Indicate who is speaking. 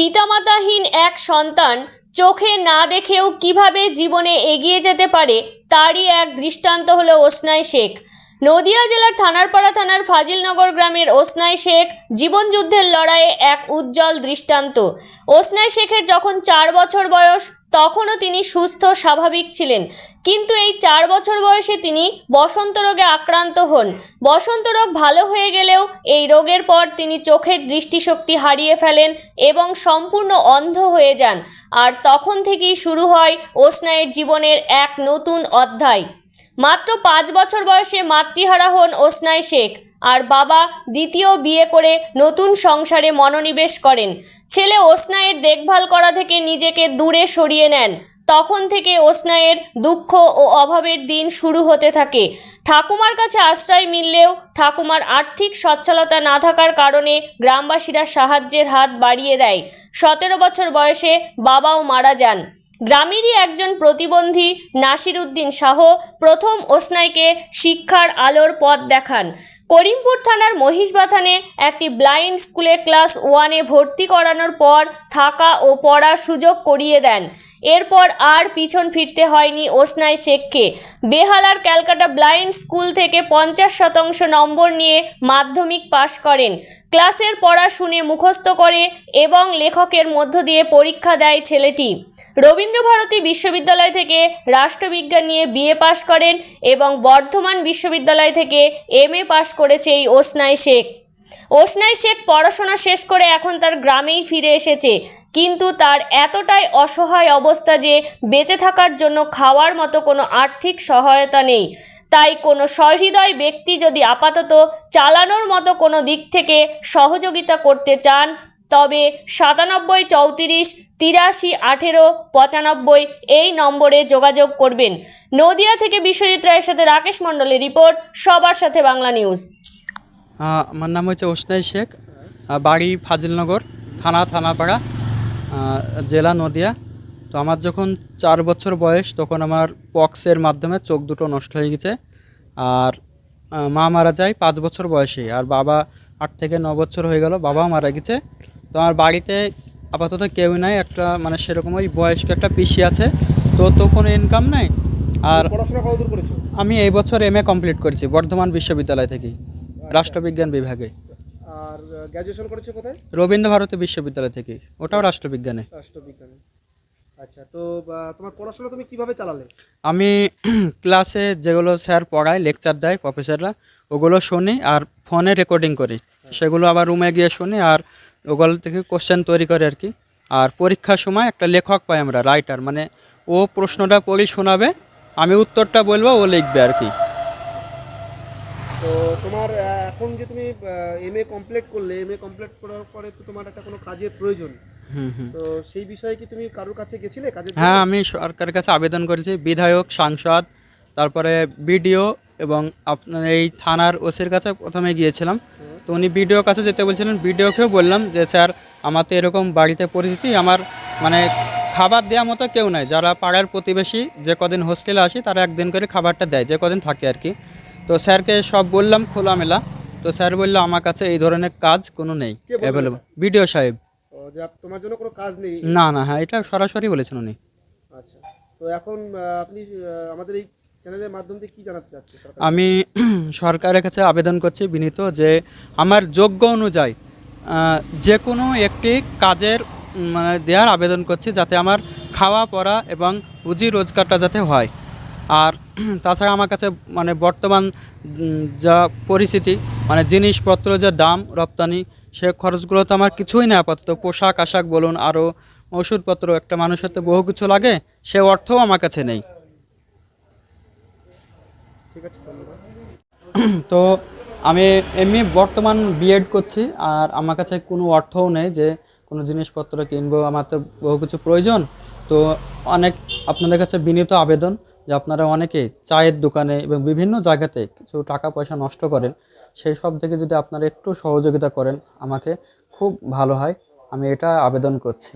Speaker 1: পিতামাতাহীন এক সন্তান চোখে না দেখেও কীভাবে জীবনে এগিয়ে যেতে পারে, তারই এক দৃষ্টান্ত হল ওসনাই শেখ। নদিয়া জেলার থানারপাড়া থানার ফাজিলনগর গ্রামের ওসনাই শেখ জীবনযুদ্ধের লড়াইয়ে এক উজ্জ্বল দৃষ্টান্ত। ওসনাই শেখের যখন চার বছর বয়স, তখনও তিনি সুস্থ, স্বাভাবিক ছিলেন। কিন্তু এই চার বছর বয়সে তিনি বসন্ত রোগে আক্রান্ত হন। বসন্ত রোগ ভালো হয়ে গেলেও এই রোগের পর তিনি চোখের দৃষ্টিশক্তি হারিয়ে ফেলেন এবং সম্পূর্ণ অন্ধ হয়ে যান। আর তখন থেকেই শুরু হয় ওসনাইয়ের জীবনের এক নতুন অধ্যায়। মাত্র পাঁচ বছর বয়সে মাতৃহারা হন ওসনাই শেখ। আর বাবা দ্বিতীয় বিয়ে করে নতুন সংসারে মনোনিবেশ করেন। ছেলে ওসনাইয়ের দেখভাল করা থেকে নিজেকে দূরে সরিয়ে নেন। তখন থেকে ওসনাইয়ের দুঃখ ও অভাবের দিন শুরু হতে থাকে। ঠাকুমার কাছে আশ্রয় মিললেও ঠাকুমার আর্থিক সচ্ছলতা না থাকার কারণে গ্রামবাসীরা সাহায্যের হাত বাড়িয়ে দেয়। সতেরো বছর বয়সে বাবাও মারা যান। গ্রামেরই একজন প্রতিবন্ধী নাসির উদ্দিন শাহ প্রথম ওসনাইকে শিক্ষার আলোর পথ দেখান। করিমপুর থানার মহিষবাথানে একটি ব্লাইন্ড স্কুলে ক্লাস ওয়ানে ভর্তি করানোর পর থাকা ও পড়ার সুযোগ করিয়ে দেন। এরপর আর পিছন ফিরতে হয়নি ওসনাই শেখকে। বেহালার ক্যালকাটা ব্লাইন্ড স্কুল থেকে পঞ্চাশ শতাংশ নম্বর নিয়ে মাধ্যমিক পাশ করেন। ক্লাসের পড়া শুনে মুখস্থ করে এবং লেখকের মধ্য দিয়ে পরীক্ষা দেয় ছেলেটি। রবীন্দ্রভারতী বিশ্ববিদ্যালয় থেকে রাষ্ট্রবিজ্ঞান নিয়ে বিএ পাশ করেন এবং বর্ধমান বিশ্ববিদ্যালয় থেকে এম এ পাশ করেছে এই ওসনাই শেখ। ওসনাই শেখ পড়াশোনা শেষ করে এখন তার গ্রামেই ফিরে এসেছে। কিন্তু তার এতটাই অসহায় অবস্থা যে বেঁচে থাকার জন্য খাওয়ার মতো কোনো আর্থিক সহায়তা নেই। তাই কোনো সহৃদয় ব্যক্তি যদি আপাতত চালানোর মতো কোনো দিক থেকে সহযোগিতা করতে চান তবে সাতানব্বই চৌত্রিশ, তিরাশি আঠেরো, পঁচানব্বই এই নম্বরে যোগাযোগ করবেন। নদিয়া থেকে বিশ্বজিৎ রায়ের সাথে রাকেশ মণ্ডলের রিপোর্ট, সবার সাথে বাংলা নিউজ।
Speaker 2: আমার নাম হচ্ছে ওসনাই শেখ বাড়ি ফাজিলনগর, থানা, থানাপাড়া জেলা নদিয়া। তো আমার যখন চার বছর বয়স, তখন আমার পক্সের মাধ্যমে চোখ দুটো নষ্ট হয়ে গেছে। আর মা মারা যায় পাঁচ বছর বয়সে আর বাবা আট থেকে ন বছর হয়ে গেল, বাবাও মারা গেছে। তো আমার বাড়িতে আপাতত কেউ নাই একটা মানে সেরকম ওই বয়স্ক একটা পিসি আছে তো তো কোনো ইনকাম নাই। আর আমি এই বছর এম এ কমপ্লিট করেছি বর্ধমান বিশ্ববিদ্যালয় থেকে রাষ্ট্রবিজ্ঞান বিভাগে।
Speaker 3: আর গ্র্যাজুয়েশন করেছ কোথায়?
Speaker 2: রবীন্দ্র ভারতী বিশ্ববিদ্যালয় থেকে ওটাও রাষ্ট্রবিজ্ঞানে।
Speaker 3: রাষ্ট্রবিজ্ঞানে। আচ্ছা তো তোমার পড়াশোনা তুমি কীভাবে চালালে?
Speaker 2: আমি ক্লাসে যেগুলো স্যার পড়ায় লেকচার দেয় প্রফেসররা ওগুলো শুনি আর ফোনে রেকর্ডিং করি। সেগুলো আবার রুমে গিয়ে শুনি আর ওগুলো থেকে কোশ্চেন তৈরি করে আর কি। আর পরীক্ষার সময় একটা লেখক পাই আমরা রাইটার মানে ও প্রশ্নটা পড়ি শোনাবে আমি উত্তরটা বলব ও লিখবে আর কি।
Speaker 3: তো তোমার এখন যে তুমি এম এ কমপ্লিট করলে এম এ কমপ্লিট করার পরে তো তোমার একটা কোনো কাজের প্রয়োজন।
Speaker 2: হুম হুম।
Speaker 3: তো সেই বিষয়ে কি তুমি কারোর কাছে গেছিলে কাজের
Speaker 2: হ্যাঁ আমি সরকারের কাছে আবেদন করেছি বিধায়ক সাংসদ তারপরে বিডিও এবং আপনার এই থানার ওসির কাছে প্রথমে গিয়েছিলাম। তো উনি বিডিওর কাছে যেতে বলছিলেন বিডিওকেও বললাম যে স্যার আমার তো এরকম বাড়িতে পরিস্থিতি আমার মানে খাবার দেওয়ার মতো কেউ নাই। যারা পাড়ার প্রতিবেশী যে কদিন হোস্টেলে আসি তারা একদিন করে খাবারটা দেয় যে কদিন থাকে আর কি। তো স্যারকে সব বললাম খোলামেলা। তো স্যার বলল আমার কাছে এই ধরনের কাজ কোনো নেই অ্যাভেলেবল বিডিও সাহেব।
Speaker 3: তোমার জন্য কোনো কাজ নেই?
Speaker 2: না না হ্যাঁ এটা সরাসরি বলেছেন উনি।
Speaker 3: আচ্ছা। তো এখন আপনি আমাদের এই
Speaker 2: আমি সরকারের কাছে আবেদন করছি বিনীত যে আমার যোগ্য অনুযায়ী যে কোনো একটি কাজের মানে দেওয়ার আবেদন করছি যাতে আমার খাওয়া পড়া এবং রুজি রোজগারটা যাতে হয়। আর তাছাড়া আমার কাছে মানে বর্তমান যা পরিস্থিতি মানে জিনিসপত্র যে দাম, রপ্তানি, সে খরচগুলো তো আমার কিছুই না আপাতত। পোশাক, আশাক বলুন আরও ওষুধপত্র, একটা মানুষের তো বহু কিছু লাগে, সে অর্থও আমার কাছে নেই। তো আমি এমনি বর্তমান বিএড করছি, আর আমার কাছে কোনো অর্থও নেই যে কোনো জিনিসপত্র কিনবো, আমার তো বহু কিছু প্রয়োজন। তো অনেক আপনাদের কাছে বিনীত আবেদন যে আপনারা অনেকে চায়ের দোকানে এবং বিভিন্ন জায়গাতে কিছু টাকা পয়সা নষ্ট করেন, সেই সব থেকে যদি আপনারা একটু সহযোগিতা করেন, আমাকে খুব ভালো হয়। আমি এটা আবেদন করছি।